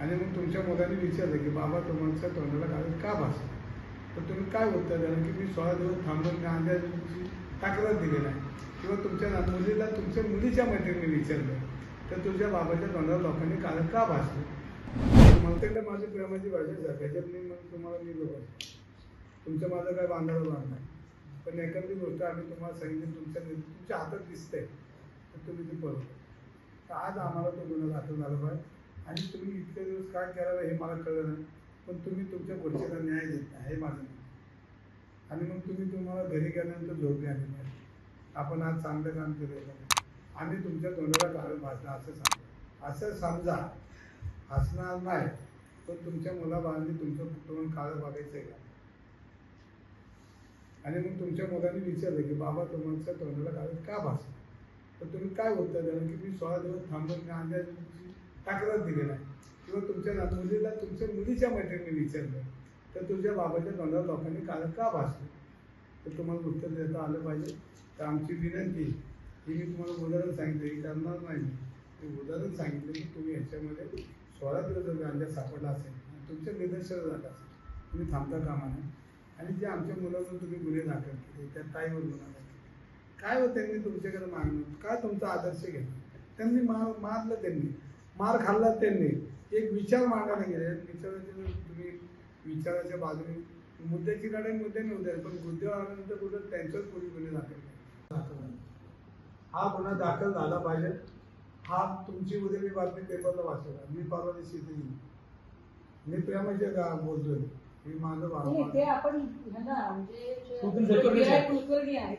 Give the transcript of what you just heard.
आणि मग तुमच्या मुलाने विचारलं की बाबा तुमच्या तोंडाला कागद का भासला तर तुम्ही काय उत्तर द्याल? की मी सोळा दिवस थांबून कांद्या दिवशी तक्रार दिली नाही. किंवा तुमच्या मुलीला तुमच्या मुलीच्या मैत्रिणी विचारलं तर तुझ्या बाबाच्या तोंडाला लोकांनी कागद का भासले म्हणते माझी प्रेमाची भाषा आहे त्याच्यात मी मग तुम्हाला मी बघा तुमच्या माझं काय बांधावं बांधणार नाही. पण एखादी गोष्ट आम्ही तुम्हाला सांगितली तुमच्या तुमच्या हातात दिसते. तर तुम्ही ती बरोबर तर आज आम्हाला तो गुन्हा दाखल झाला पाहिजे. आणि तुम्ही इतके दिवस काय करावं हे मला कळलं नाही. पण तुम्ही तुमच्या पुढच्याला न्याय देत नाही हे माझं. आणि मग तुम्ही तुम्हाला घरी गेल्यानंतर झोपी आले नाही. आपण आज चांगलं काम केलं पाहिजे आम्ही तुमच्या तोंडाला काढून भाजला असं सांगतो असं समजा. हसणार नाही. पण तुमच्या मुलाबाळांनी तुमचं कुटुंब काळं बघायचं आहे का? आणि मग तुमच्या मुलांनी विचारलं की बाबा तुमच्या तोंडाला कागद का भासलं तर तुम्ही काय उत्तर द्याल की मी सोळा दिवस थांबून कांद्या दिवशी तक्रार दिलेला आहे किंवा तुमच्या मुलीला तुमच्या मुलीच्या मैत्रिणी विचारलं तर तुझ्या बाबाच्या तोंडावर लोकांनी काल का भासलं? तर तुम्हाला उत्तर देता आलं पाहिजे. तर आमची विनंती ही मी तुम्हाला उदाहरण सांगितलं ही करणार नाही मी. उदाहरण सांगितलं की तुम्ही ह्याच्यामध्ये सोळा दिवस जर गांजा सापडला असेल आणि तुमच्या निदर्शन झालं असेल तुम्ही थांबता कामा नये. आणि जे आमच्या मुलावर तुम्ही गुन्हे दाखल केले त्या ताईवर गुन्हा दाखल काय होतं त्यांनी तुमच्याकडे मागणं? काय तुमचा आदर्श घेतला? त्यांनी मा मारलं त्यांनी. मार खाल्ला त्यांनी. एक विचार मांडायला गेले. विचाराचे तुम्ही विचाराच्या बाजूने मुद्द्याची काढाय मुद्द्याने होते पण मुद्द्यावर आल्यानंतर कुठं त्यांच्याच कोणी गुन्हे दाखल. हा गुन्हा दाखल झाला पाहिजे. हा तुमची उद्या मी बातमी पेपरला वाचवला मी परवा दिवशी इथे येईन. मी प्रेमाचे गा बोलतोय. मी माझं ते बाबा आपण ह्यांना म्हणजे. कुलकर्णी आहे